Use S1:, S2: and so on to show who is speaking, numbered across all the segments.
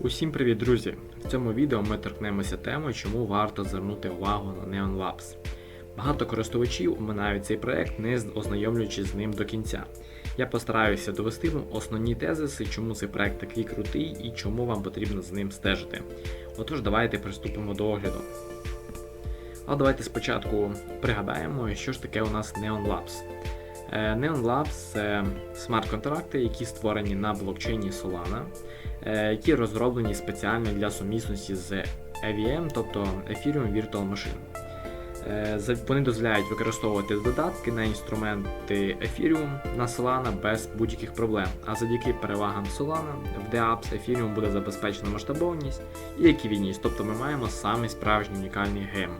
S1: Усім привіт, друзі! В цьому відео ми торкнемося теми, чому варто звернути увагу на Neon Labs. Багато користувачів оминають цей проект, не ознайомлюючись з ним до кінця. Я постараюся довести вам основні тезиси, чому цей проект такий крутий і чому вам потрібно з ним стежити. Отож, давайте приступимо до огляду. А давайте спочатку пригадаємо, що ж таке у нас Neon Labs. Е, Neon Labs це смарт-контракти, які створені на блокчейні Solana, які розроблені спеціально для сумісності з EVM, тобто Ethereum Virtual Machine. Е, Вони дозволяють використовувати додатки на інструменти Ethereum на Solana без будь-яких проблем. А завдяки перевагам Solana в DApps Ethereum буде забезпечена масштабованість і ліквідність, тобто ми маємо самий справжній унікальний гем.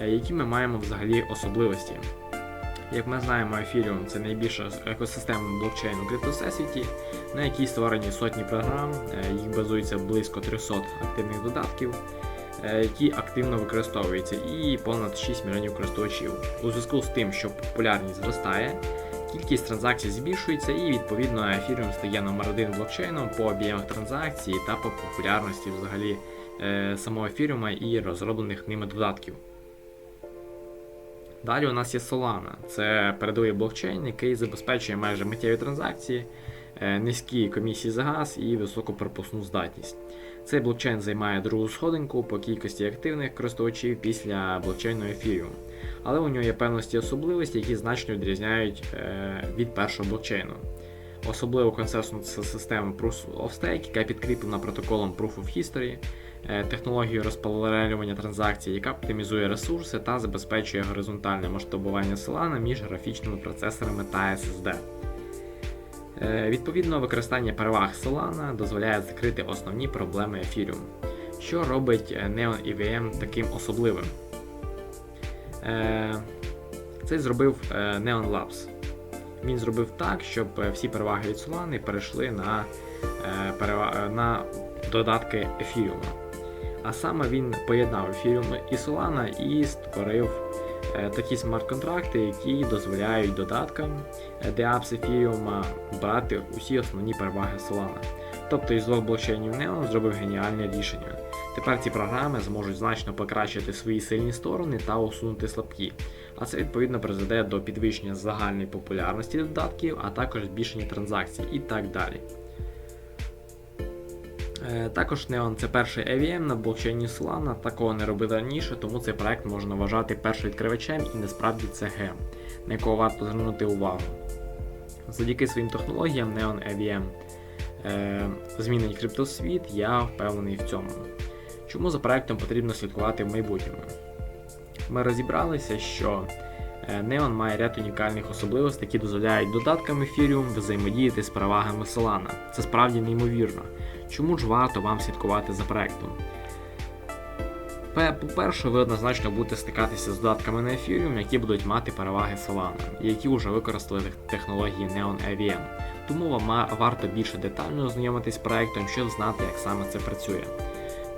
S1: Е, Які ми маємо взагалі особливості? Як ми знаємо, Ethereum це найбільша екосистема блокчейну криптосесвіті, на якій створені сотні програм, е, їх базується близько 300 активних додатків, е, які активно використовуються, і понад 6 мільйонів користувачів. У зв'язку з тим, що популярність зростає, кількість транзакцій збільшується, і відповідно Ethereum стає номер один блокчейном по об'ємах транзакцій та по популярності взагалі е, самого Ethereum і розроблених ними додатків. Далі у нас є Solana. Це передовий блокчейн, який забезпечує майже миттєві транзакції, е, низькі комісії за газ і високу пропускну здатність. Цей блокчейн займає другу сходинку по кількості активних користувачів після блокчейну Ethereum. Але у нього є певності особливості, які значно відрізняють е, від першого блокчейну. Особливо консенсусна система Proof of Stake, яка підкріплена протоколом Proof of History, е, технологією розпаралелювання транзакцій, яка оптимізує ресурси та забезпечує горизонтальне масштабування Solana між графічними процесорами та SSD. Е, Відповідно, використання переваг Solana дозволяє закрити основні проблеми Ethereum, що робить е, Neon EVM таким особливим. Це зробив Neon Labs. Він зробив так, щоб е, всі переваги від Solana перейшли на, е, е, на додатки Ethereum. А саме він поєднав Ethereum і Solana і створив такі смарт-контракти, які дозволяють додаткам DApps Ethereum брати усі основні переваги Solana. Тобто із двох блокчейнів Neon зробив геніальне рішення. Тепер ці програми зможуть значно покращити свої сильні сторони та усунути слабкі. А це відповідно призведе до підвищення загальної популярності додатків, а також збільшення транзакцій і так далі. Е, Також Neon це перший EVM на блокчейні Solana, такого не робили раніше, тому цей проект можна вважати першовідкривачем і насправді це гем, на якого варто звернути увагу. Завдяки своїм технологіям Neon EVM е, змінить криптосвіт, я впевнений в цьому. Чому за проектом потрібно слідкувати в майбутньому? Ми розібралися, що е, Neon має ряд унікальних особливостей, які дозволяють додаткам Ethereum взаємодіяти з перевагами Solana. Це справді неймовірно. Чому ж варто вам слідкувати за проектом? По-перше, ви однозначно будете стикатися з додатками на Ethereum, які будуть мати переваги Solana, які вже використали технології Neon EVM. Тому вам варто більше детально ознайомитись з проектом, щоб знати, як саме це працює.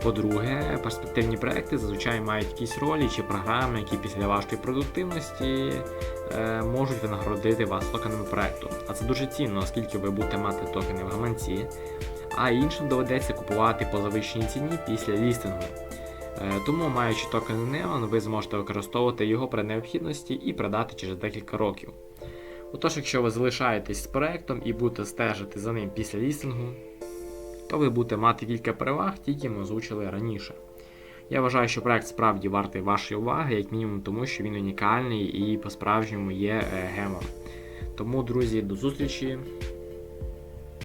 S1: По-друге, перспективні проекти зазвичай мають якісь ролі чи програми, які після важкої продуктивності е, можуть винагородити вас токенами проекту. А це дуже цінно, оскільки ви будете мати токени в гаманці, а іншим доведеться купувати по завищеній ціні після лістингу. Е, Тому, маючи токен Neon, ви зможете використовувати його при необхідності і продати через декілька років. Отож, якщо ви залишаєтесь з проектом і будете стежити за ним після лістингу, то ви будете мати кілька переваг, ті, які ми озвучили раніше. Я вважаю, що проект справді вартий вашої уваги, як мінімум тому, що він унікальний і по-справжньому є е, гемом. Тому, друзі, до зустрічі.